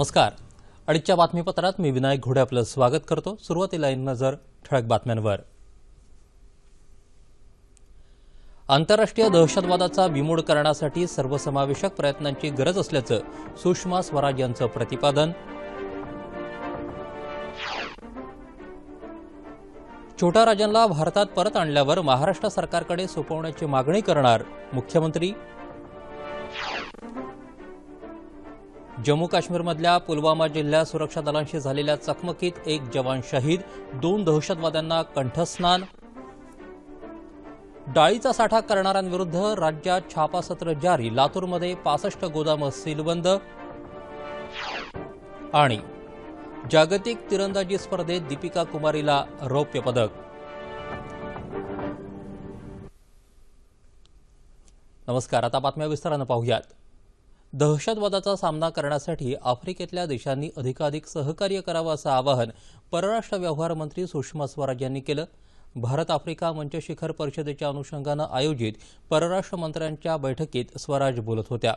नमस्कार. अडीचच्या बातमीपत्रात मी विनायक घोडे आपलं स्वागत करतो. सुरुवातीला नजर ठळक बातम्यांवर. आंतरराष्ट्रीय दहशतवादाचा बिमोड करण्यासाठी सर्वसमावेशक प्रयत्नांची गरज असल्याचं सुषमा स्वराज यांचं प्रतिपादन. छोटा राजांना भारतात परत आणल्यावर महाराष्ट्र सरकारकडे सोपवण्याची मागणी करणार मुख्यमंत्री जम्मू काश्मीरमधल्या पुलवामा जिल्ह्यात सुरक्षा दलांशी झालेल्या चकमकीत एक जवान शहीद दोन दहशतवाद्यांना कंठस्नान डाळीचा साठा करणाऱ्यांविरुद्ध राज्यात छापासत्र जारी लातूरमध्ये पासष्ट गोदामं सीलबंद आणि जागतिक तिरंदाजी स्पर्धेत दीपिका कुमारीला रौप्य पदक. नमस्कार आता बातम्या विस्तारानं पाहूयात. दहशतवादाचा सामना करण्यासाठी आफ्रिकेतल्या देशांनी अधिकाधिक सहकार्य करावं असं आवाहन परराष्ट्र व्यवहार मंत्री सुषमा स्वराज यांनी केलं. भारत आफ्रिका मंच शिखर परिषदेच्या अनुषंगानं आयोजित परराष्ट्र मंत्र्यांच्या बैठकीत स्वराज बोलत होत्या.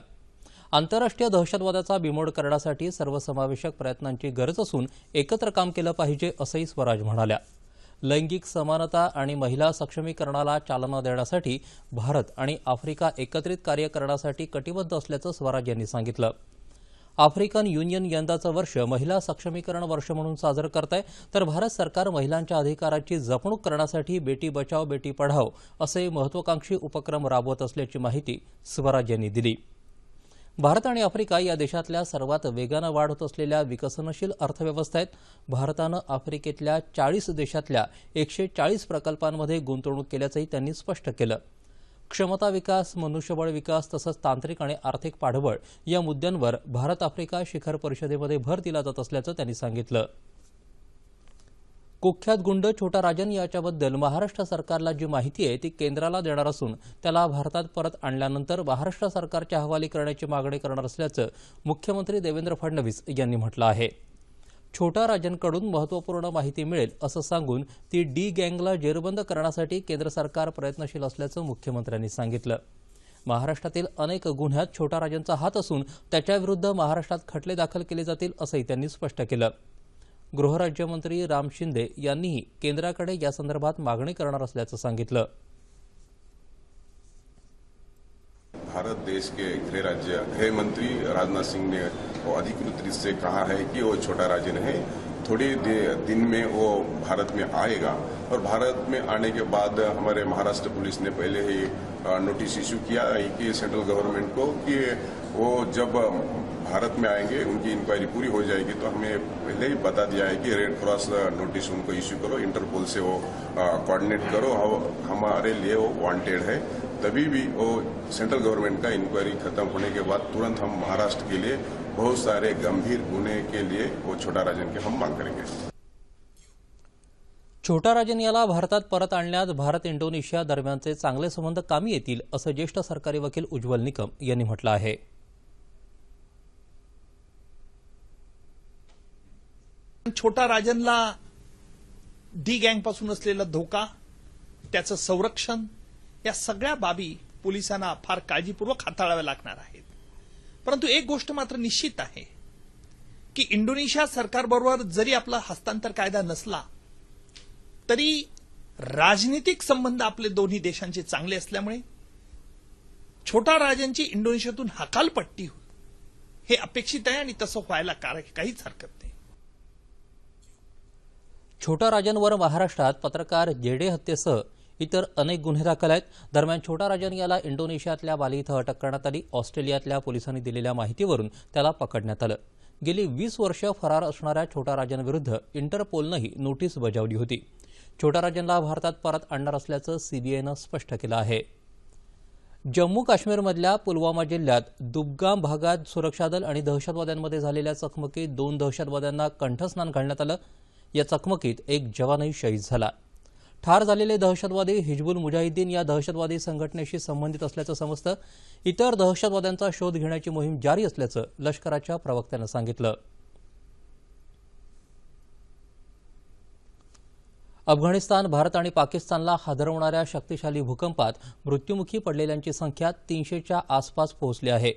आंतरराष्ट्रीय दहशतवादाचा बिमोड करण्यासाठी सर्वसमावेशक प्रयत्नांची गरज असून एकत्र काम केलं पाहिजे असंही स्वराज म्हणाल्या. लैंगिक समानता आणि महिला सक्षमीकरणाला चालना देण्यासाठी भारत आणि आफ्रिका एकत्रित कार्य करण्यासाठी कटिबद्ध असल्याचं स्वराज यांनी सांगितलं. आफ्रिकन युनियन यंदाचं वर्ष महिला सक्षमीकरण वर्ष म्हणून साजरं करत आहे तर भारत सरकार महिलांच्या अधिकाराची जपणूक करण्यासाठी बेटी बचाव बेटी पढाव असे महत्वाकांक्षी उपक्रम राबवत असल्याची माहिती स्वराज यांनी दिली. भारत आणि आफ्रिका या देशातल्या सर्वात वेगानं वाढ होत असलेल्या विकसनशील अर्थव्यवस्था आहेत भारतानं आफ्रिकेतल्या चाळीस देशातल्या एकशे चाळीस प्रकल्पांमध्ये गुंतवणूक केल्याचंही त्यांनी स्पष्ट केलं. क्षमता विकास मनुष्यबळ विकास तसंच तांत्रिक आणि आर्थिक पाठबळ या मुद्द्यांवर भारत आफ्रिका शिखर परिषदेमध्ये भर दिला जात असल्याचं त्यांनी सांगितलं. कुख्यात गुंड छोटा राजन याच्याबद्दल महाराष्ट्र सरकारला जी माहिती आहे ती केंद्राला देणार असून त्याला भारतात परत आणल्यानंतर महाराष्ट्र सरकारच्या हवाली करण्याची मागणी करणार असल्याचं मुख्यमंत्री देवेंद्र फडणवीस यांनी म्हटलं आहे. छोटा राजनकडून महत्त्वपूर्ण माहिती मिळेल असं सांगून ती डी गँगला जेरबंद करण्यासाठी केंद्र सरकार प्रयत्नशील असल्याचं मुख्यमंत्र्यांनी सांगितलं. महाराष्ट्रातील अनेक गुन्ह्यात छोटा राजनचा हात असून त्याच्याविरुद्ध महाराष्ट्रात खटले दाखल केले जातील असंही त्यांनी स्पष्ट केलं. गृहराज्यमंत्री राम शिंदे यांनीही केंद्राकडे यासंदर्भात मागणी करणार असल्याचं सांगितलं. भारत देश के गृह राज्य, गृह मंत्री राजनाथ सिंह ने अधिकृत रूप से कहा है कि वो छोटा राज्य नहीं, थोड़ी दिन में वो भारत में आएगा। और भारत में आने के बाद हमारे महाराष्ट्र पुलिस ने पहले ही नोटिस इश्यू किया कि सेंट्रल गवर्नमेंट को कि वो जब भारत में आएँगे, उनकी इंक्वायरी पूरी हो जाएगी तो हमें पहले ही बता दिया है कि रेड क्रॉस नोटिस उनको इश्यू करो इंटरपोल से वो कोऑर्डिनेट करो, हम- हमारे लिए वो वांटेड है। तभी भी वो सेंट्रल गवर्नमेंट का इंक्वायरी खत्म होने के बाद तुरंत हम महाराष्ट्र के लिए बहुत सारे गंभीर गुने के लिए वो छोटा राजन की हम मांग करेंगे। छोटा राजन याला भारतात परत आणण्यात भारत इंडोनेशिया दरम्यानचे चांगले संबंध कामी येतील, असं ज्येष्ठ सरकारी वकील उज्ज्वल निकम यांनी म्हटलं आहे. छोटा राजनला डी गँगपासून असलेला धोका त्याचं संरक्षण या सगळ्या बाबी पोलिसांना फार काळजीपूर्वक हाताळाव्या लागणार आहेत. परंतु एक गोष्ट मात्र निश्चित आहे की इंडोनेशिया सरकारबरोबर जरी आपला हस्तांतर कायदा नसला तरी राजनीतिक संबंध आपले दोन्ही देशांचे चांगले असल्यामुळे छोटा राजांची इंडोनेशियातून हकालपट्टी होईल. हे अपेक्षित आहे आणि तसं व्हायला काहीच हरकत नाही. छोटा राजनवर महाराष्ट्रात पत्रकार जेडे हत्येसह इतर अनेक गुन्हे दाखल आहेत. दरम्यान छोटा राजन याला इंडोनेशियातल्या बाली इथं अटक करण्यात आली. ऑस्ट्रेलियातल्या पोलिसांनी दिलेल्या माहितीवरून त्याला पकडण्यात आलं. गेली वीस वर्ष फरार असणाऱ्या छोटा राजनविरुद्ध इंटरपोलनंही नोटीस बजावली होती. छोटा राजनला भारतात परत आणणार असल्याचं सीबीआयनं स्पष्ट केलं आहे. जम्मू काश्मीरमधल्या पुलवामा जिल्ह्यात दुबगाम भागात सुरक्षा दल आणि दहशतवाद्यांमध्ये झालेल्या चकमकीत दोन दहशतवाद्यांना कंठस्नान घालण्यात आलं. या चकमकीत एक जवानही शहीद झाला. ठार झालेले दहशतवादी हिजबुल मुजाहिद्दीन या दहशतवादी संघटनेशी संबंधित असल्याचं समजतं. इतर दहशतवाद्यांचा शोध घेण्याची मोहीम जारी असल्याचं लष्कराच्या प्रवक्त्यानं सांगितलं. अफगाणिस्तान भारत आणि पाकिस्तानला हादरवणाऱ्या शक्तिशाली भूकंपात मृत्युमुखी पडलेल्यांची संख्या तीनशेच्या आसपास पोहोचली आहे.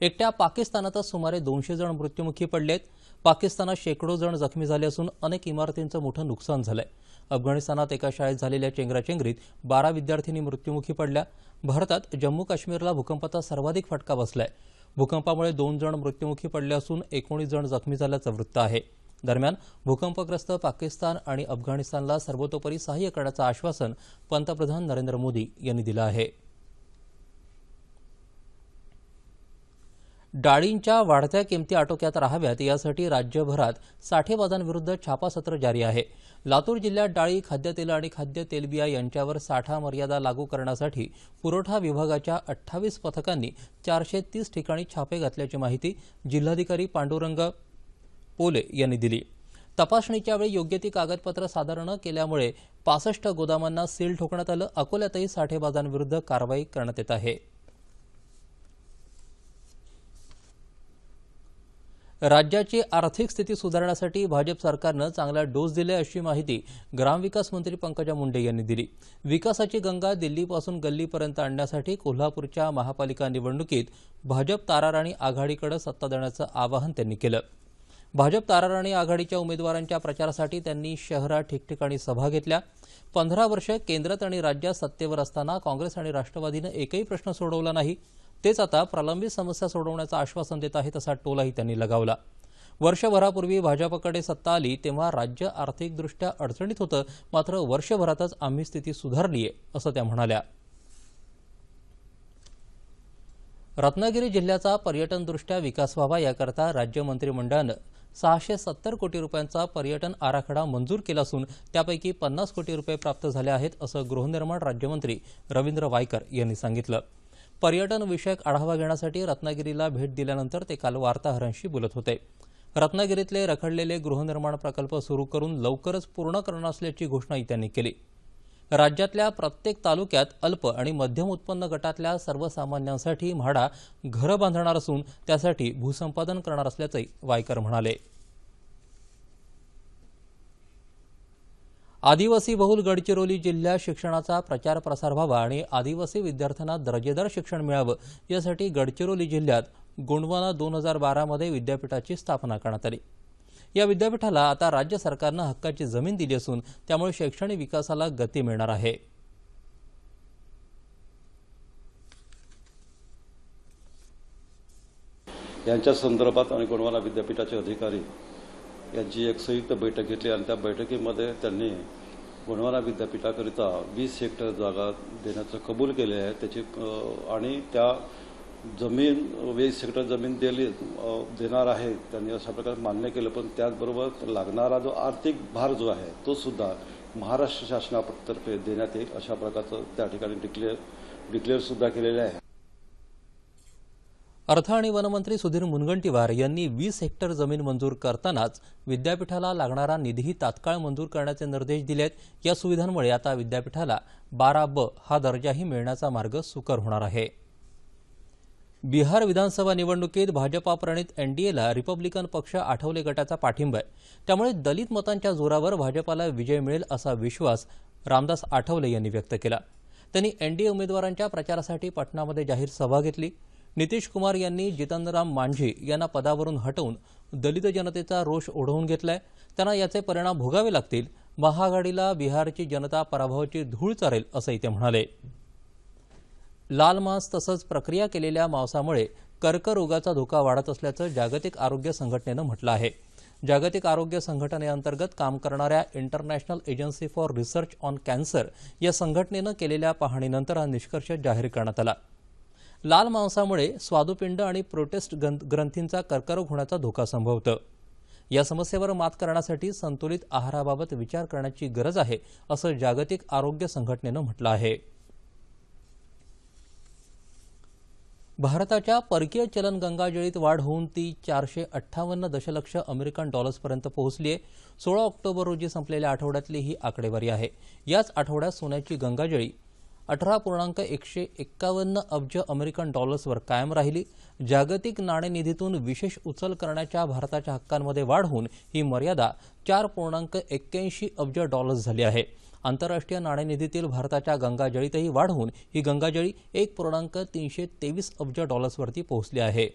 एकट्या पाकिस्तानातच सुमारे दोनशे जण मृत्युमुखी पडलेत. पाकिस्तानात शेकडो जण जखमी झाले असून अनेक इमारतींचं मोठं नुकसान झालंय. अफगाणिस्तानात एका शाळेत झालेल्या चेंगराचेंगरीत बारा विद्यार्थिनी मृत्युमुखी पडल्या. भारतात जम्मू काश्मीरला भूकंपाचा सर्वाधिक फटका बसलाय. भूकंपामुळे दोन जण मृत्युमुखी पडले असून एकोणीस जण जखमी झाल्याचं वृत्त आहे. दरम्यान भूकंपग्रस्त पाकिस्तान आणि अफगाणिस्तानला सर्वतोपरी सहाय्य करण्याचं आश्वासन पंतप्रधान नरेंद्र मोदी यांनी दिलं आहे. डाळींच्या वाढत्या किमती आटोक्यात राहाव्यात यासाठी राज्यभरात साठेबाजांविरुद्ध छापासत्र जारी आहे. लातूर जिल्ह्यात डाळी खाद्यतेलं आणि खाद्य तेलबिया यांच्यावर साठा मर्यादा लागू करण्यासाठी पुरवठा विभागाच्या अठ्ठावीस पथकांनी चारशे तीस ठिकाणी छापे घातल्याची माहिती जिल्हाधिकारी पांडुरंग पोले यांनी दिली. तपासणीच्या वेळी योग्य ती कागदपत्र सादर न केल्यामुळे पासष्ट गोदामांना सील ठोकण्यात आलं. अकोल्यातही साठेबाजांविरुद्ध कारवाई करण्यात येत आहे. राज्याची आर्थिक स्थिती सुधारण्यासाठी भाजप सरकारनं चांगला डोस दिलाय अशी माहिती ग्रामविकास मंत्री पंकजा मुंडे यांनी दिली. विकासाची गंगा दिल्लीपासून गल्लीपर्यंत आणण्यासाठी कोल्हापूरच्या महापालिका निवडणुकीत भाजप ताराराणी आघाडीकडे सत्ता देण्याचं आवाहन त्यांनी केलं. भाजप ताराराणी आघाडीच्या उमेदवारांच्या प्रचारासाठी त्यांनी शहरात ठिकठिकाणी सभा घेतल्या. पंधरा वर्ष केंद्रात आणि राज्यात सत्तेवर असताना काँग्रेस आणि राष्ट्रवादीनं एकही प्रश्न सोडवला नाही. तेच आता प्रलंबित समस्या सोडवण्याचं आश्वासन देत आहेत असा टोलाही त्यांनी लगावला. वर्षभरापूर्वी भाजपकडे सत्ता आली तेव्हा राज्य आर्थिकदृष्ट्या अडचणीत होतं मात्र वर्षभरातच आम्ही स्थिती सुधारली आहे असं त्या म्हणाल्या. रत्नागिरी जिल्ह्याचा पर्यटनदृष्ट्या विकास व्हावा याकरता राज्य मंत्रिमंडळानं सहाशे सत्तर कोटी रुपयांचा पर्यटन आराखडा मंजूर केला असून त्यापैकी पन्नास कोटी रुपये प्राप्त झाले आहेत असं गृहनिर्माण राज्यमंत्री रवींद्र वायकर यांनी सांगितलं. पर्यटन विषयक आढावा घेण्यासाठी रत्नागिरीला भेट दिल्यानंतर ते काल वार्ताहरांशी बोलत होते. रत्नागिरीतले रखडलेले गृहनिर्माण प्रकल्प सुरू करून लवकरच पूर्ण करणार असल्याची घोषणाही त्यांनी केली. राज्यातल्या प्रत्येक तालुक्यात अल्प आणि मध्यम उत्पन्न गटातल्या सर्वसामान्यांसाठी म्हाडा घरं बांधणार असून त्यासाठी भूसंपादन करणार असल्याचंही वायकर म्हणाले. आदिवासी बहुल गडचिरोली जिल्ह्यात शिक्षणाचा प्रचार प्रसार व्हावा आणि आदिवासी विद्यार्थ्यांना दर्जेदार शिक्षण मिळावं यासाठी गडचिरोली जिल्ह्यात गोंडवाना दोन हजार बारामध्ये विद्यापीठाची स्थापना करण्यात आली. या विद्यापीठाला आता राज्य सरकारनं हक्काची जमीन दिली असून त्यामुळे शैक्षणिक विकासाला गती मिळणार आहे. यांच्या संदर्भात आणि गोंडवाना विद्यापीठाचे अधिकारी यांची एक संयुक्त बैठक घेतली आणि त्या बैठकीमध्ये त्यांनी गोंडवाना विद्यापीठाकरिता वीस हेक्टर जागा देण्याचं कबूल केले आहे. त्याची आणि त्या जमीन वीस हेक्टर जमीन दिली देणार आहे. त्यांनी अशा प्रकारे मान्य केलं पण त्याचबरोबर लागणारा जो आर्थिक भार जो आहे तो सुद्धा महाराष्ट्र शासनातर्फे देण्यात येईल अशा प्रकारचं त्या ठिकाणी डिक्लेअर डिक्लेअर सुद्धा आहे. अर्थ आणि वनमंत्री सुधीर मुनगंटीवार यांनी वीस हेक्टर जमीन मंजूर करतानाच विद्यापीठाला लागणारा निधीही तात्काळ मंजूर करण्याचे निर्देश दिले आहेत या सुविधांमुळे आता विद्यापीठाला बारा ब हा दर्जाही मिळण्याचा मार्ग सुकर होणार आहे. बिहार विधानसभा निवडणुकीत भाजपा प्रणित एनडीएला रिपब्लिकन पक्ष आठवले गटाचा पाठिंबा आहे. त्यामुळे दलित मतांच्या जोरावर भाजपाला विजय मिळेल असा विश्वास रामदास आठवले यांनी व्यक्त केला. त्यांनी एनडीए उमेदवारांच्या प्रचारासाठी पटनामध्ये जाहीर सभा घेतली. नितीश कुमार यांनी जितनराम मांझी यांना पदावरून हटवून दलित जनतेचा रोष ओढवून घेतलाय. त्यांना याचे परिणाम भोगावे लागतील. महाआघाडीला बिहारची जनता पराभवाची धूळ चारेल असंही ते म्हणाले. लाल मांस तसंच प्रक्रिया केलेल्या मांसामुळे कर्करोगाचा धोका वाढत असल्याचं जागतिक आरोग्य संघटनेनं म्हटलं आहे. जागतिक आरोग्य संघटनेअंतर्गत काम करणाऱ्या International Agency for Research on Cancer या संघटनेनं केलेल्या पाहणीनंतर हा निष्कर्ष जाहीर करण्यात आला. लाल मांसामुळे स्वादुपिंड आणि प्रोटेस्ट ग्रंथींचा कर्करोग होण्याचा धोका संभवतं. या समस्येवर मात करण्यासाठी संतुलित आहाराबाबत विचार करण्याची गरज आहे असं जागतिक आरोग्य संघटनेनं म्हटलं आहे. भारताच्या परकीय चलन गंगाजळीत वाढ होऊन ती चारशे अठ्ठावन्न दशलक्ष अमेरिकन डॉलर्सपर्यंत पोहोचली आहे सोळा ऑक्टोबर रोजी संपलेल्या आठवड्यातली ही आकडेवारी आहे. याच आठवड्यात सोन्याची गंगाजळी अठरा पूर्णांक एकशे एक्कावन्न अब्ज अमेरिकन डॉलर्सवर कायम राहिली. जागतिक नाणेनिधीतून विशेष उचल करण्याच्या भारताच्या हक्कांमध्ये वाढ होऊन ही मर्यादा चार पूर्णांक एक्क्याऐंशी अब्ज डॉलर्स झाली आहे. आंतरराष्ट्रीय नाणेनिधीतील भारताच्या गंगाजळीतही वाढ होऊन ही गंगाजळी एक पूर्णांक तीनशे तेवीस अब्ज डॉलर्सवरती पोहोचली आहे.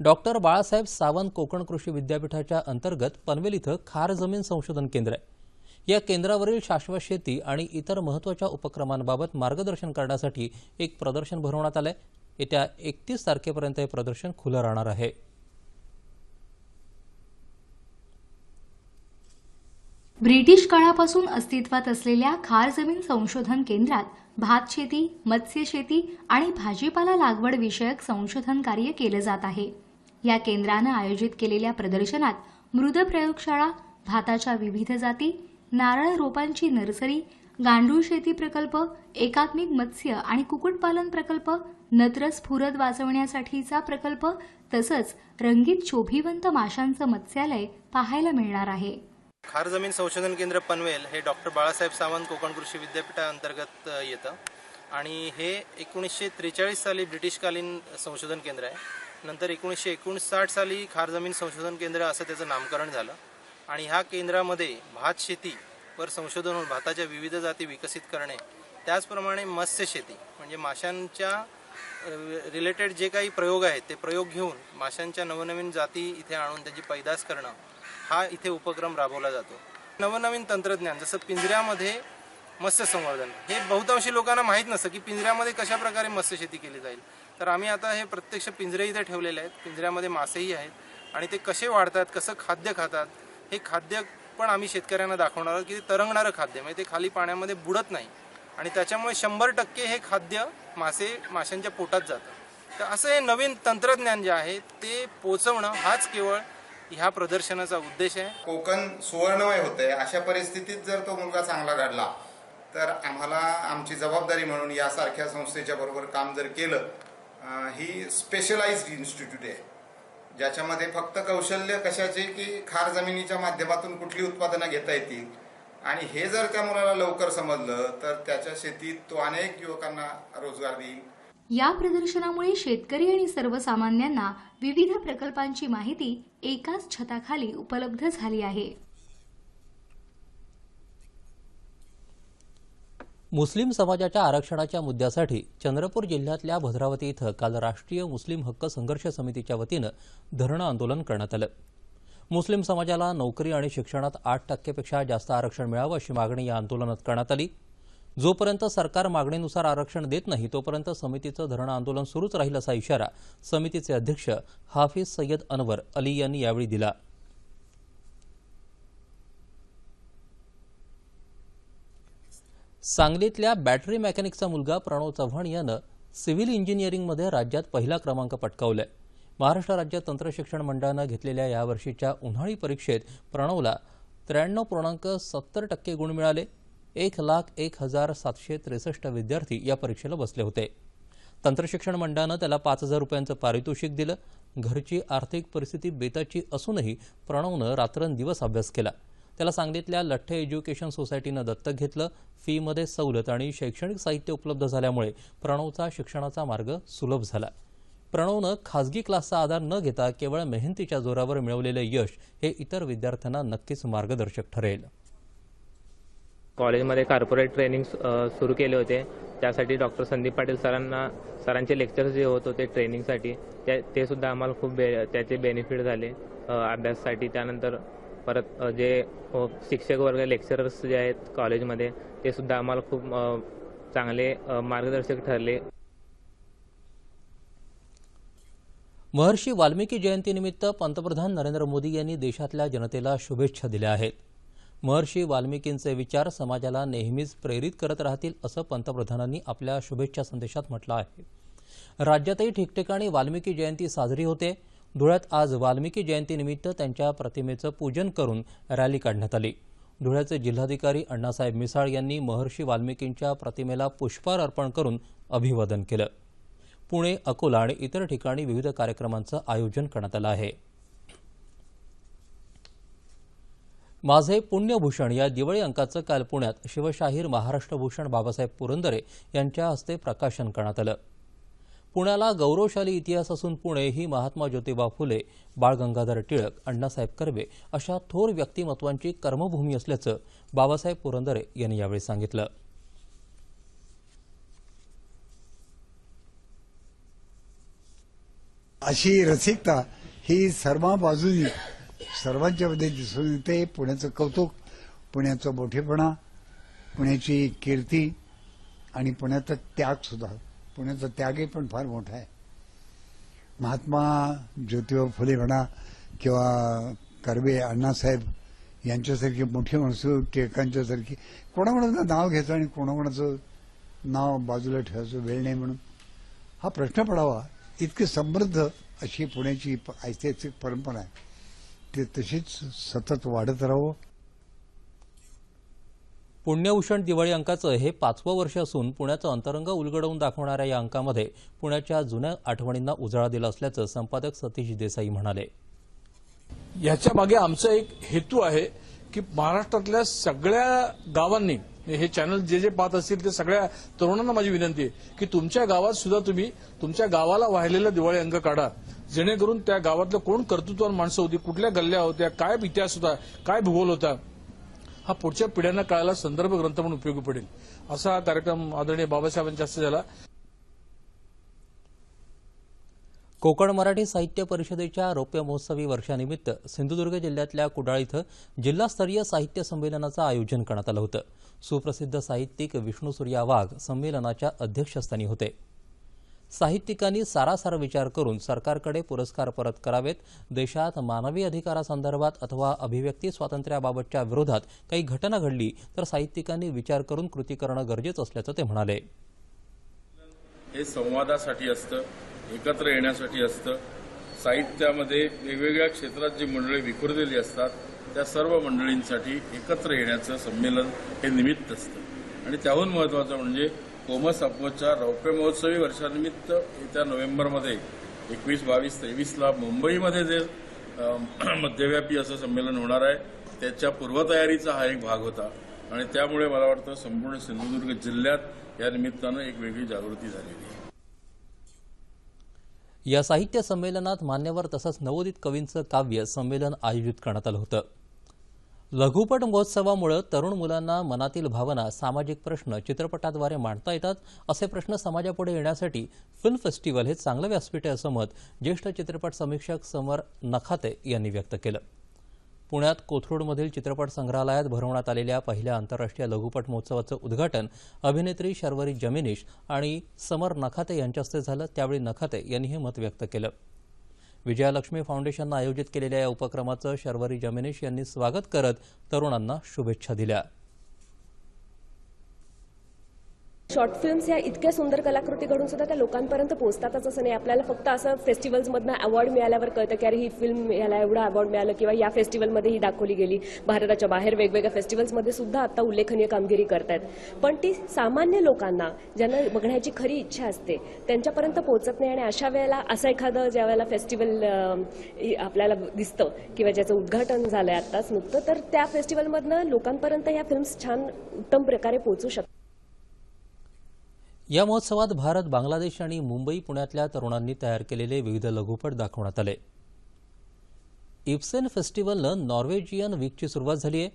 डॉक्टर बाळासाहेब सावंत कोकण कृषी विद्यापीठाच्या अंतर्गत पनवेल इथं खार जमीन संशोधन केंद्र आहे. या केंद्रावरील शाश्वत शेती आणि इतर महत्त्वाच्या उपक्रमांबाबत मार्गदर्शन करण्यासाठी एक प्रदर्शन भरवण्यात आलंय. येत्या एकतीस तारखेपर्यंत हे प्रदर्शन खुलं राहणार आहे. ब्रिटिश काळापासून अस्तित्वात असलेल्या खार जमीन संशोधन केंद्रात भात शेती मत्स्य शेती आणि भाजीपाला लागवड विषयक संशोधन कार्य केलं जात आहे. या केंद्रानं आयोजित केलेल्या प्रदर्शनात मृद प्रयोगशाळा भाताच्या विविध जाती नारळ रोपांची नर्सरी गांडूळ शेती प्रकल्प एकात्मिक मत्स्य आणि कुक्कुटपालन प्रकल्प नत्र स्फुरद वाचवण्यासाठीचा प्रकल्प तसंच रंगीत शोभिवंत माशांचं मत्स्यालय पाहायला मिळणार आहे. खार जमीन संशोधन केंद्र पनवेल हे डॉक्टर बाळासाहेब सावंत कोकण कृषी विद्यापीठाअंतर्गत येतं. आणि हे एकोणीसशे त्रेचाळीस साली ब्रिटिशकालीन संशोधन केंद्र आहे. नंतर एकोणीसशे एकोणसाठ साली खार जमीन संशोधन केंद्र असं त्याचं नामकरण झालं. आणि ह्या केंद्रामध्ये भात शेतीवर संशोधन होऊन भाताच्या विविध जाती विकसित करणे त्याचप्रमाणे मत्स्य शेती म्हणजे माशांच्या रिलेटेड जे काही प्रयोग आहेत ते प्रयोग घेऊन माशांच्या नवनवीन जाती इथे आणून त्यांची पैदास करणं हा इथे उपक्रम राबवला जातो. नवनवीन तंत्रज्ञान जसं पिंजऱ्यामध्ये मत्स्य संवर्धन हे बहुतांशी लोकांना माहीत नसतं की पिंजऱ्यामध्ये कशा प्रकारे मत्स्य शेती केली जाईल. तर आम्ही आता हे प्रत्यक्ष पिंजरे इथे ठेवलेले आहेत पिंजऱ्यामध्ये मासेही आहेत आणि ते कसे वाढतात कसं खाद्य खातात हे खाद्य पण आम्ही शेतकऱ्यांना दाखवणार आहोत की ते तरंगणारं खाद्य म्हणजे ते खाली पाण्यामध्ये बुडत नाही. आणि त्याच्यामुळे शंभर टक्के हे खाद्य मासे माशांच्या पोटात जातं. तर असं हे नवीन तंत्रज्ञान जे आहे ते पोचवणं हाच केवळ ह्या प्रदर्शनाचा उद्देश आहे. कोकण सुवर्णमय होतंय. अशा परिस्थितीत जर तो मुलगा चांगला घडला तर आम्हाला आमची जबाबदारी म्हणून यासारख्या संस्थेच्या बरोबर काम जर केलं ही स्पेशलाइज्ड इन्स्टिट्यूट आहे. ज्याच्यामध्ये फक्त कौशल्य कशाचे की खार जमिनीच्या माध्यमातून कुठली उत्पादनं घेता येतील? आणि हे जर त्या मुलाला लवकर समजलं तर त्याच्या शेतीत तो अनेक युवकांना रोजगार देईल. या प्रदर्शनामुळे शेतकरी आणि सर्वसामान्यांना विविध प्रकल्पांची माहिती एकाच छताखाली उपलब्ध झाली आहे. मुस्लिम समाजाच्या आरक्षणाच्या मुद्द्यासाठी चंद्रपूर जिल्ह्यातल्या भद्रावती इथं काल राष्ट्रीय मुस्लिम हक्क संघर्ष समितीच्या वतीनं धरणं आंदोलन करण्यात आलं. मुस्लिम समाजाला नोकरी आणि शिक्षणात आठ टक्केपेक्षा जास्त आरक्षण मिळावं अशी मागणी या आंदोलनात करण्यात आली. जोपर्यंत सरकार मागणीनुसार आरक्षण देत नाही तोपर्यंत समितीचं धरणं आंदोलन सुरूच राहील असा इशारा समितीचे अध्यक्ष हाफिज सय्यद अनवर अली यांनी यावेळी दिला. सांगलीतल्या बॅटरी मेकॅनिकचा मुलगा प्रणव चव्हाण यानं सिव्हिल इंजिनिअरिंगमध्ये राज्यात पहिला क्रमांक पटकावलाय. महाराष्ट्र राज्य तंत्रशिक्षण मंडळानं घेतलेल्या यावर्षीच्या उन्हाळी परीक्षेत प्रणवला त्र्याण्णव पूर्णांक सत्तर टक्के गुण मिळाले. एक लाख एक हजार सातशे त्रेसष्ट विद्यार्थी या परीक्षेला बसले होते. तंत्रशिक्षण मंडळानं त्याला पाच हजार रुपयांचं पारितोषिक दिलं. घरची आर्थिक परिस्थिती बेताची असूनही प्रणवनं रात्रंदिवस अभ्यास केला. त्याला सांगलीतल्या लठ्ठे एज्युकेशन सोसायटीनं दत्तक घेतलं. फीमध्ये सवलत आणि शैक्षणिक साहित्य उपलब्ध झाल्यामुळे प्रणवचा शिक्षणाचा मार्ग सुलभ झाला. प्रणवनं खाजगी क्लासचा आधार न घेता केवळ मेहनतीच्या जोरावर मिळवलेलं यश हे इतर विद्यार्थ्यांना नक्कीच मार्गदर्शक ठरेल. कॉलेजमध्ये कॉर्पोरेट ट्रेनिंग सुरू केले होते. त्यासाठी डॉक्टर संदीप पाटील सरांना सरांचे लेक्चर्स जे होत होते ट्रेनिंगसाठी त्या ते सुद्धा आम्हाला खूप बे त्याचे बेनिफिट झाले. अभ्यासासाठी. त्यानंतर परत जे शिक्षक वर्ग लेक्चरर्स जे आहेत कॉलेजमध्ये ते सुद्धा आम्हाला खूप चांगले मार्गदर्शक ठरले. महर्षी वाल्मिकी जयंतीनिमित्त पंतप्रधान नरेंद्र मोदी यांनी देशातल्या जनतेला शुभेच्छा दिल्या आहेत. महर्षी वाल्मिकींचे विचार समाजाला नेहमीच प्रेरित करत राहतील असं पंतप्रधानांनी आपल्या शुभेच्छा संदेशात म्हटलं आहे. राज्यातही ठिकठिकाणी वाल्मिकी जयंती साजरी होते. धुळ्यात आज वाल्मिकी जयंतीनिमित्त त्यांच्या प्रतिमेचं पूजन करून रॅली काढण्यात आली. धुळ्याचे जिल्हाधिकारी अण्णासाहेब मिसाळ यांनी महर्षी वाल्मिकींच्या प्रतिमेला पुष्पहार अर्पण करून अभिवादन केलं. पुणे अकोला आणि इतर ठिकाणी विविध कार्यक्रमांचं आयोजन करण्यात आलं आहे. माझे पुण्यभूषण या दिवाळी अंकाचं काल पुण्यात शिवशाहीर महाराष्ट्रभूषण बाबासाहेब पुरंदरे यांच्या हस्ते प्रकाशन करण्यात आलं. पुण्याला गौरवशाली इतिहास असून पुणे ही महात्मा ज्योतिबा फुले बाळ गंगाधर टिळक अण्णासाहेब कर्वे अशा थोर व्यक्तिमत्वांची कर्मभूमी असल्याचं बाबासाहेब पुरंदरे यांनी यावेळी सांगितलं. अशी रसिकता ही सर्व बाजूनी सर्वांच्या मध्ये दिसून येते. पुण्याचं कौतुक पुण्याचा मोठेपणा पुण्याची कीर्ती आणि पुण्याचा त्याग सुद्धा. पुण्याचा त्यागही पण फार मोठा आहे. महात्मा ज्योतिबा फुले म्हणा किंवा कर्वे अण्णासाहेब यांच्यासारखी मोठी माणसं टिळकांच्यासारखी कोणाकोणाचं नाव घ्यायचं आणि कोणाकोणाचं नाव बाजूला ठेवायचं वेळ नाही म्हणून. हा प्रश्न पडावा. इतकी समृद्ध अशी पुण्याची प- ऐतिहासिक परंपरा आहे. ते तशीच सतत वाढत राहावं. पुण्यभूषण दिवाळी अंकाचं हे पाचवं वर्ष असून पुण्याचं अंतरंग उलगडवून दाखवणाऱ्या या अंकामध्ये पुण्याच्या जुन्या आठवणींना उजाळा दिला असल्याचं संपादक सतीश देसाई म्हणाले. याच्या मागे आमचा एक हेतू आहे की महाराष्ट्रातल्या सगळ्या गावांनी हे चॅनल जे जे पाहत असतील ते सगळ्या तरुणांना माझी विनंती आहे की तुमच्या गावात सुद्धा तुम्ही तुमच्या गावाला वाहिलेला दिवाळी अंक काढा. जेणेकरून त्या गावातलं कोण कर्तृत्वान माणसं होती कुठल्या गल्ल्या होत्या काय इतिहास होता काय भूगोल होता हा पुढच्या पिढ्यांना कळायला संदर्भ ग्रंथ म्हणून उपयोगी पडेल. असा हा कार्यक्रम आदरणीय बाबासाहेबांच्या हस्ते झाला. कोकण मराठी साहित्य परिषदेच्या रौप्य महोत्सवी वर्षानिमित्त सिंधुदुर्ग जिल्ह्यातल्या कुडाळ इथं जिल्हास्तरीय साहित्य संमेलनाचं आयोजन करण्यात आलं होतं. सुप्रसिद्ध साहित्यिक विष्णू सूर्या वाघ संमेलनाच्या अध्यक्षस्थानी होते. साहित्यिकांनी सारासार विचार करून सरकारकडे पुरस्कार परत करावेत. देशात मानवी अधिकारासंदर्भात अथवा अभिव्यक्ती स्वातंत्र्याबाबतच्या विरोधात काही घटना घडली तर साहित्यिकांनी विचार करून कृती करणं गरजेचं असल्याचं ते म्हणाले. हे संवादासाठी असतं एकत्र येण्यासाठी असतं. साहित्यामध्ये वेगवेगळ्या क्षेत्रात जी मंडळी विखुरलेली असतात त्या सर्व मंडळींसाठी एकत्र येण्याचं संमेलन हे निमित्त असतं. आणि त्याहून महत्वाचं म्हणजे कोमस अप्पोच्या रौप्य महोत्सवी वर्षानिमित्त येत्या नोव्हेंबरमध्ये एकवीस बावीस तेवीसला मुंबईमध्ये जे मध्यव्यापी असं संमेलन होणार आहे त्याच्या पूर्वतयारीचा हा एक भाग होता. आणि त्यामुळे मला वाटतं संपूर्ण सिंधुदुर्ग जिल्ह्यात या निमित्तानं एक वेगळी जागृती झालेली आहे. या साहित्य संमेलनात मान्यवर तसंच नवोदित कवींचं काव्य संमेलन आयोजित करण्यात आलं होतं. लघुपट महोत्सवामुळे तरुण मुलांना मनातील भावना सामाजिक प्रश्न चित्रपटाद्वारे मांडता येतात असे प्रश्न समाजापुढे येण्यासाठी फिल्म फेस्टिवल हे चांगलं व्यासपीठ आहे असं मत ज्येष्ठ चित्रपट समीक्षक समर नखाते यांनी व्यक्त केलं. पुण्यात कोथरूडमधील चित्रपट संग्रहालयात भरवण्यात आलेल्या पहिल्या आंतरराष्ट्रीय लघुपट महोत्सवाचं उद्घाटन अभिनेत्री शर्वरी जमिनिश आणि समर नखाते यांच्या हस्ते झालं. त्यावेळी नखाते यांनी हे मत व्यक्त केलं. विजयालक्ष्मी फाउंडेशननं आयोजित केलेल्या या उपक्रमाचं शर्वरी जमिनिश यांनी स्वागत करत तरुणांना शुभेच्छा दिल्या. शॉर्ट फिल्म्स या इतक्या सुंदर कलाकृती घडून सुद्धा त्या लोकांपर्यंत पोहोचतातच असं नाही. आपल्याला फक्त असं फेस्टिवल्समधनं अवॉर्ड मिळाल्यावर कळतं की अरे ही फिल्म याला एवढं अवॉर्ड मिळालं किंवा या फेस्टिवलमध्ये ही दाखवली गेली. भारताच्या बाहेर वेगवेगळ्या फेस्टिवल्समध्ये सुद्धा आता उल्लेखनीय कामगिरी करतायत. पण ती सामान्य लोकांना ज्यांना बघण्याची खरी इच्छा असते त्यांच्यापर्यंत पोहोचत नाही आणि अशा वेळेला असं एखादं ज्या वेळेला फेस्टिवल आपल्याला दिसतं किंवा ज्याचं उद्घाटन झालंय आत्ताच नुकतं तर त्या फेस्टिवलमधनं लोकांपर्यंत ह्या फिल्म्स छान उत्तम प्रकारे पोहोचू शकतात. या महोत्सवात भारत बांगलादेश आणि मुंबई पुण्यातल्या तरुणांनी तयार केलेले विविध लघुपट दाखवण्यात आले. इप्सेन फेस्टिवलनं नॉर्वेजियन वीकची सुरुवात झाली आहे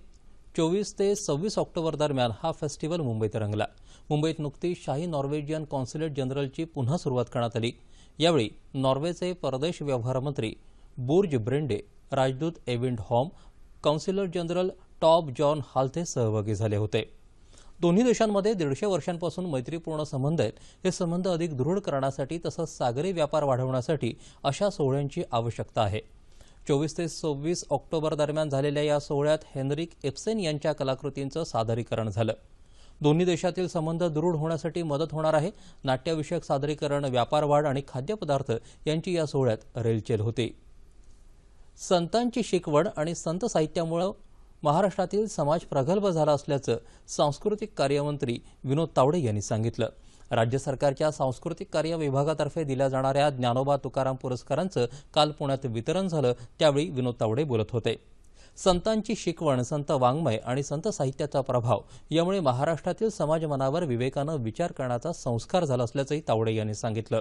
चोवीस ते सव्वीस ऑक्टोबर दरम्यान हा फेस्टिवल मुंबईत रंगला. मुंबईत नुकतीच शाही नॉर्वेजियन कॉन्सुलेट जनरलची पुन्हा सुरुवात करण्यात आली. यावेळी नॉर्वेचे परदेश व्यवहार मंत्री बुर्ज ब्रेंडे राजदूत एविंड हॉम कौन्सिलर जनरल टॉप जॉन हाल्थे सहभागी झाले होते. दोन्ही देशांमध्ये दीडशे वर्षांपासून मैत्रीपूर्ण संबंध आहेत. हे संबंध अधिक दृढ करण्यासाठी तसंच सागरी व्यापार वाढवण्यासाठी अशा सोहळ्यांची आवश्यकता आहे. चोवीस ते सव्वीस ऑक्टोबर दरम्यान झालेल्या या सोहळ्यात हेनरिक एप्सेन यांच्या कलाकृतींचं सादरीकरण झालं. दोन्ही देशातील संबंध दृढ होण्यासाठी मदत होणार आहे. नाट्यविषयक सादरीकरण व्यापार वाढ आणि खाद्यपदार्थ यांची या सोहळ्यात रेलचेल होती. संतांची शिकवण आणि संत साहित्यामुळं महाराष्ट्रातील समाज प्रगल्भ झाला असल्याचं सांस्कृतिक कार्यमंत्री विनोद तावडे यांनी सांगितलं. राज्य सरकारच्या सांस्कृतिक कार्य विभागातर्फे दिल्या जाणाऱ्या ज्ञानोबा तुकाराम पुरस्कारांचं काल पुण्यात वितरण झालं त्यावेळी विनोद तावडे बोलत होते. संतांची शिकवण संत वाङ्मय आणि संत साहित्याचा प्रभाव यामुळे महाराष्ट्रातील समाजमनावर विवेकानं विचार करण्याचा संस्कार झाला असल्याचंही तावडे यांनी सांगितलं.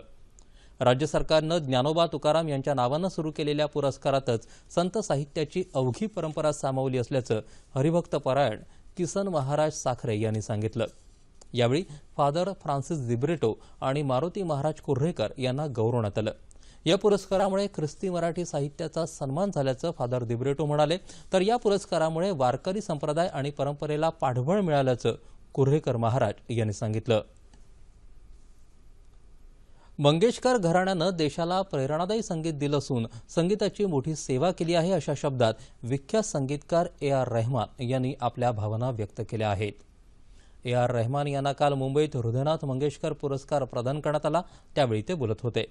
राज्य सरकारनं ज्ञानोबा तुकाराम यांच्या नावानं सुरू केलेल्या पुरस्कारातच संत साहित्याची अवघी परंपरा सामावली असल्याचं हरिभक्त परायण किसन महाराज साखरे यांनी सांगितलं. यावेळी फादर फ्रान्सिस दिब्रेटो आणि मारुती महाराज कुर्हेकर यांना गौरवण्यात आलं. या पुरस्कारामुळे ख्रिस्ती मराठी साहित्याचा सन्मान झाल्याचं फादर दिब्रेटो म्हणाले. तर या पुरस्कारामुळे वारकरी संप्रदाय आणि परंपरेला पाठबळ मिळाल्याचं कुर्हेकर महाराज यांनी सांगितलं. मंगेशकर घराण्यानं देशाला प्रेरणादायी संगीत दिलं असून संगीताची मोठी सेवा केली आहे अशा शब्दात विख्यात संगीतकार ए आर रहमान यांनी आपल्या भावना व्यक्त केल्या आहेत. ए आर रहमान यांना काल मुंबईत हृदयनाथ मंगेशकर पुरस्कार प्रदान करण्यात आला. त्यावेळी ते बोलत होते.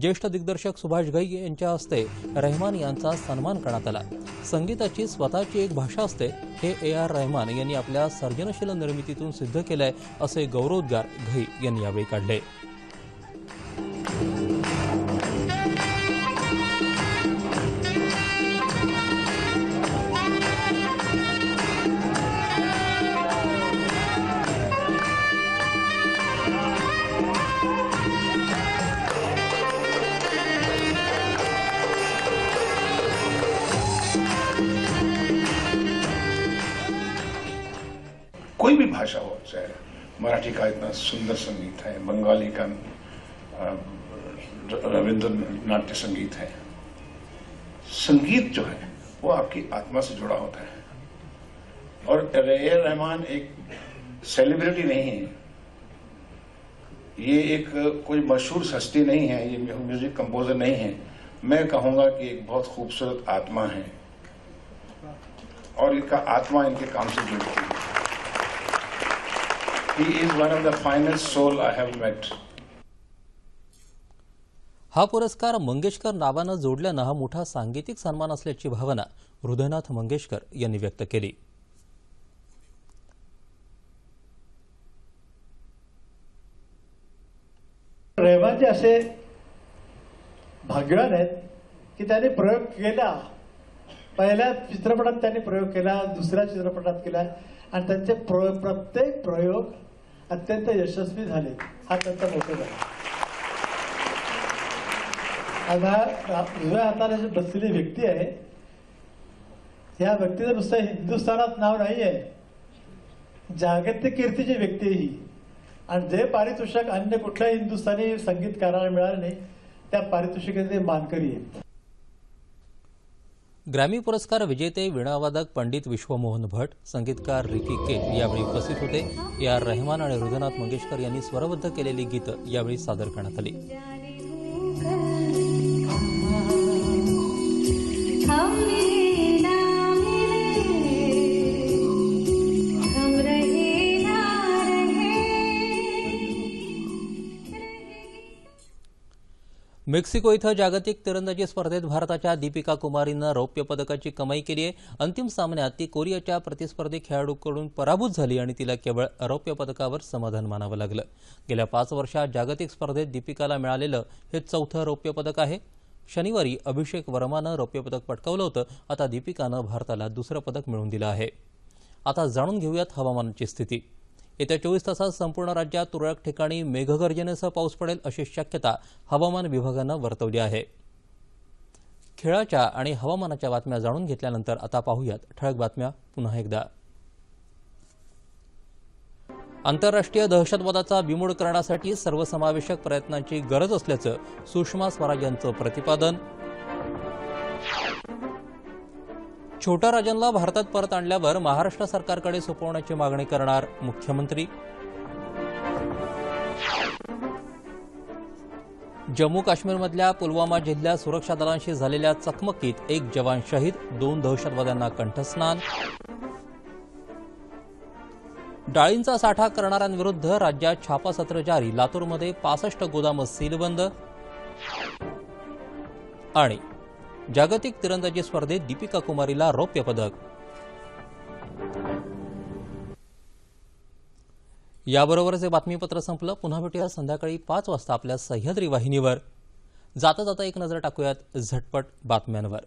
ज्येष्ठ दिग्दर्शक सुभाष घई यांच्या हस्ते रहमान यांचा सन्मान करण्यात आला. संगीताची स्वतःची एक भाषा असते. हे ए आर रहमान यांनी आपल्या सर्जनशील निर्मितीतून सिद्ध केलंय असे गौरवोद्गार घई यांनी यावेळी काढले. सुंदर संगीत है। बंगाली का रविंद्र नाट्य संगीत है। संगीत जो है, वो आपकी आत्मा से जुड़ा होता है। और रहमान एक सेलिब्रिटी नहीं है। ये एक कोई मशहूर हस्ती नहीं है, ये म्यूज़िक कंपोजर नहीं है। मैं कहूँगा कि एक बहुत खूबसूरत आत्मा है। और इनका आत्मा इनके काम से जुड़ती है। He is one of the finest soul I have met. हा पुरस्कार मंगेशकर नावानं जोडल्यानं हा मोठा सांगीतिक सन्मान असल्याची भावना हृदयनाथ मंगेशकर यांनी व्यक्त केली. रहमानचे असे भाग्यवान आहेत की त्यांनी प्रयोग केला. पहिल्या चित्रपटात त्यांनी प्रयोग केला दुसऱ्या चित्रपटात केला. आणि त्यांचे प्र प्रत्येक प्रयोग अत्यंत यशस्वी झाले. हा त्यांचा मोठं झाला. आता उजव्या हाताला जी बसलेली व्यक्ती आहे या व्यक्तीचं नुसतं हिंदुस्थानात नाव नाही आहे जागतिक कीर्तीची व्यक्ती ही. आणि जे पारितोषिक अन्य कुठल्याही हिंदुस्थानी संगीतकाराला मिळालं नाही त्या पारितोषिकाचे मानकरी आहेत. ग्रॅमी पुरस्कार विजेते वीणावादक पंडित विश्वमोहन भट संगीतकार रिकी के यावेळी उपस्थित होते. या आर रहमान आणि हृदयनाथ मंगेशकर यांनी स्वरबद्ध केलेली गीतं यावेळी सादर करण्यात आली. मेक्सिको इथं जागतिक तिरंदाजी स्पर्धेत भारताच्या दीपिका कुमारीनं रौप्य पदकाची कमाई केली आहे. अंतिम सामन्यात ती कोरियाच्या प्रतिस्पर्धी खेळाडूकडून पराभूत झाली आणि तिला केवळ रौप्य पदकावर समाधान मानावं लागलं. गेल्या पाच वर्षात जागतिक स्पर्धेत दीपिकाला मिळालेलं हे चौथं रौप्य पदक आहे. शनिवारी अभिषेक वर्मानं रौप्य पदक पटकावलं होतं. आता दीपिकानं भारताला दुसरं पदक मिळवून दिलं आहे. आता जाणून घेऊयात हवामानाची स्थिती. येत्या चोवीस तासात संपूर्ण राज्यात तुरळक ठिकाणी मेघगर्जनेसह पाऊस पडेल अशी शक्यता हवामान विभागानं वर्तवली आहे. खेळाच्या आणि हवामानाच्या बातम्या जाणून घेतल्यानंतर आता पाहूयात ठळक बातम्या पुन्हा एकदा. आंतरराष्ट्रीय दहशतवादाचा बिमोड करण्यासाठी सर्वसमावेशक प्रयत्नांची गरज असल्याचं सुषमा स्वराज यांचं प्रतिपादन छोट्या राजांना भारतात परत आणल्यावर महाराष्ट्र सरकारकडे सोपवण्याची मागणी करणार मुख्यमंत्री. जम्मू काश्मीरमधल्या पुलवामा जिल्ह्यात सुरक्षा दलांशी झालेल्या चकमकीत एक जवान शहीद दोन दहशतवाद्यांना कंठस्नान. डाळींचा साठा करणाऱ्यांविरुद्ध राज्यात छापासत्र जारी लातूरमध्ये पासष्ट गोदामं सीलबंद. आणि जागतिक तिरंदाजी स्पर्धेत दीपिका कुमारीला रौप्य पदक. याबरोबरच हे बातमीपत्र संपलं. पुन्हा भेटूया संध्याकाळी पाच वाजता आपल्या सह्याद्री वाहिनीवर. जाता जाता एक नजर टाकूयात झटपट बातम्यांवर.